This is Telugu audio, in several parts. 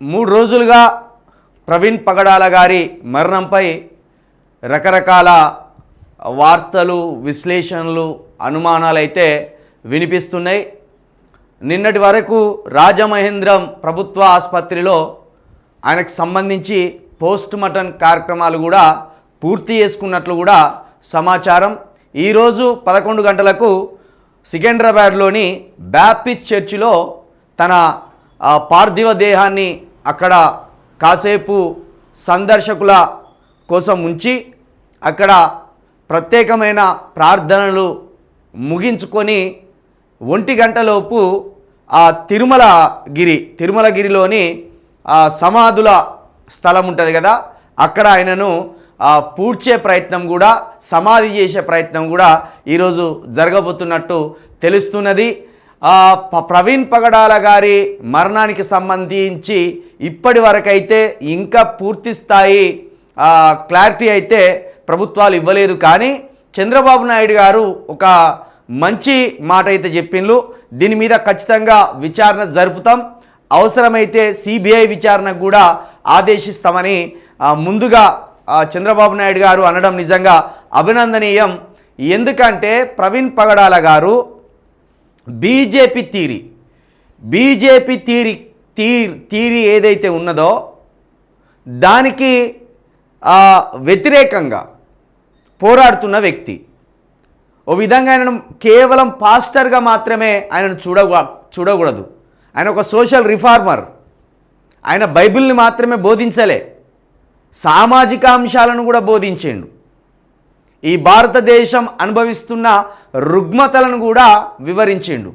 మూడు రోజులుగా ప్రవీణ్ పగడాల గారి మరణంపై రకరకాల వార్తలు విశ్లేషణలు అనుమానాలు అయితే వినిపిస్తున్నాయి. నిన్నటి వరకు రాజమహేంద్రం ప్రభుత్వ ఆసుపత్రిలో ఆయనకు సంబంధించి పోస్ట్ మార్టం కార్యక్రమాలు కూడా పూర్తి చేసుకున్నట్లు కూడా సమాచారం. ఈరోజు పదకొండు గంటలకు సికింద్రాబాద్లోని బ్యాప్టిస్ట్ చర్చిలో తన పార్థివ దేహాన్ని అక్కడ కాసేపు సందర్శకుల కోసం ఉంచి అక్కడ ప్రత్యేకమైన ప్రార్థనలు ముగించుకొని ఒంటి గంటలోపు ఆ తిరుమలగిరి తిరుమలగిరిలోని ఆ సమాధుల స్థలం ఉంటుంది కదా అక్కడ ఆయనను పూడ్చే ప్రయత్నం కూడా సమాధి చేసే ప్రయత్నం కూడా ఈరోజు జరగబోతున్నట్టు తెలుస్తున్నది. ప్రవీణ్ పగడాల గారి మరణానికి సంబంధించి ఇప్పటి వరకైతే ఇంకా పూర్తి స్థాయి క్లారిటీ అయితే ప్రభుత్వాలు ఇవ్వలేదు. కానీ చంద్రబాబు నాయుడు గారు ఒక మంచి మాట అయితే చెప్పిండ్రు. దీని మీద ఖచ్చితంగా విచారణ జరుపుతాం. అవసరమైతే సిబిఐ విచారణకు కూడా ఆదేశిస్తామని ముందుగా చంద్రబాబు నాయుడు గారు అనడం నిజంగా అభినందనీయం. ఎందుకంటే ప్రవీణ్ పగడాల గారు బీజేపీ తీరి. బీజేపీ తీరి తీ తీరి ఏదైతే ఉన్నదో దానికి వ్యతిరేకంగా పోరాడుతున్న వ్యక్తి. ఓ విధంగా ఆయనను కేవలం పాస్టర్గా మాత్రమే ఆయనను చూడ చూడకూడదు. ఆయన ఒక సోషల్ రిఫార్మర్. ఆయన బైబిల్ని మాత్రమే బోధించలే. సామాజిక అంశాలను కూడా బోధించిండు. ఈ భారతదేశం అనుభవిస్తున్న రుగ్మతలను కూడా వివరించిండు.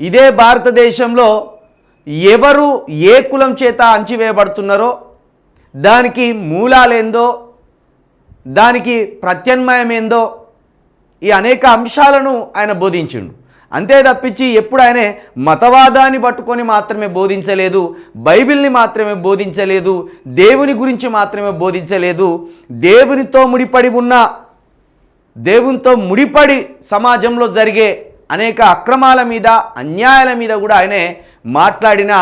ఇదే భారతదేశంలో ఎవరు ఏ కులం చేత అంచివేయబడుతున్నారో దానికి మూలాలేందో దానికి ప్రత్యామ్నాయం ఏందో ఈ అనేక అంశాలను ఆయన బోధించిండు. అంతే తప్పించి ఎప్పుడు ఆయనే మతవాదాన్ని పట్టుకొని మాత్రమే బోధించలేదు బైబిల్ని మాత్రమే బోధించలేదు దేవుని గురించి మాత్రమే బోధించలేదు. దేవునితో ముడిపడి ఉన్న దేవునితో ముడిపడి సమాజంలో జరిగే అనేక అక్రమాల మీద అన్యాయాల మీద కూడా ఆయనే మాట్లాడిన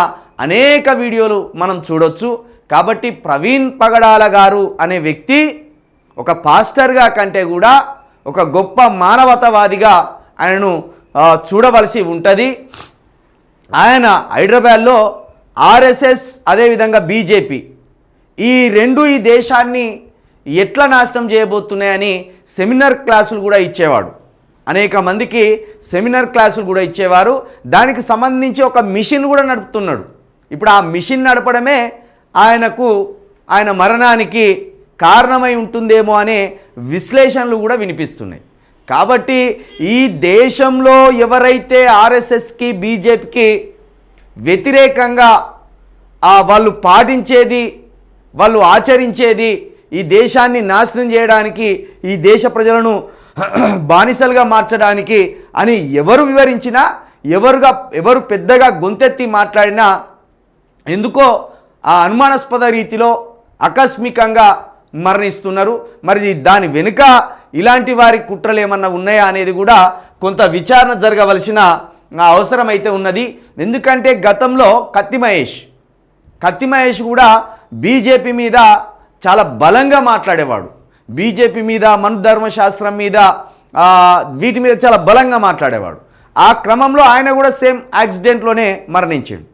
అనేక వీడియోలు మనం చూడొచ్చు. కాబట్టి ప్రవీణ్ పగడాల గారు అనే వ్యక్తి ఒక పాస్టర్గా కంటే కూడా ఒక గొప్ప మానవతావాదిగా ఆయనను చూడవలసి ఉంటుంది. ఆయన హైదరాబాద్లో ఆర్ఎస్ఎస్ అదేవిధంగా బీజేపీ ఈ రెండు ఈ దేశాన్ని ఎట్లా నాశనం చేయబోతున్నాయని సెమినార్ క్లాసులు కూడా ఇచ్చేవాడు. అనేక మందికి సెమినార్ క్లాసులు కూడా ఇచ్చేవారు. దానికి సంబంధించి ఒక మిషన్ కూడా నడుపుతున్నాడు. ఇప్పుడు ఆ మిషన్ నడపడమే ఆయనకు ఆయన మరణానికి కారణమై ఉంటుందేమో అనే విశ్లేషణలు కూడా వినిపిస్తున్నాయి. కాబట్టి ఈ దేశంలో ఎవరైతే ఆర్ఎస్ఎస్కి బీజేపీకి వ్యతిరేకంగా వాళ్ళు పాటించేది వాళ్ళు ఆచరించేది ఈ దేశాన్ని నాశనం చేయడానికి ఈ దేశ ప్రజలను బానిసలుగా మార్చడానికి అని ఎవరు వివరించినా ఎవరుగా ఎవరు పెద్దగా గొంతెత్తి మాట్లాడినా ఎందుకో ఆ అనుమానాస్పద రీతిలో ఆకస్మికంగా మరణిస్తున్నారు. మరి దాని వెనుక ఇలాంటి వారి కుట్రలు ఏమన్నా ఉన్నాయా అనేది కూడా కొంత విచారణ జరగవలసిన అవసరం అయితే ఉన్నది. ఎందుకంటే గతంలో కత్తి మహేష్ కత్తి మహేష్ కూడా బీజేపీ మీద చాలా బలంగా మాట్లాడేవాడు. బీజేపీ మీద మను ధర్మశాస్త్రం మీద వీటి మీద చాలా బలంగా మాట్లాడేవాడు. ఆ క్రమంలో ఆయన కూడా సేమ్ యాక్సిడెంట్లోనే మరణించాడు.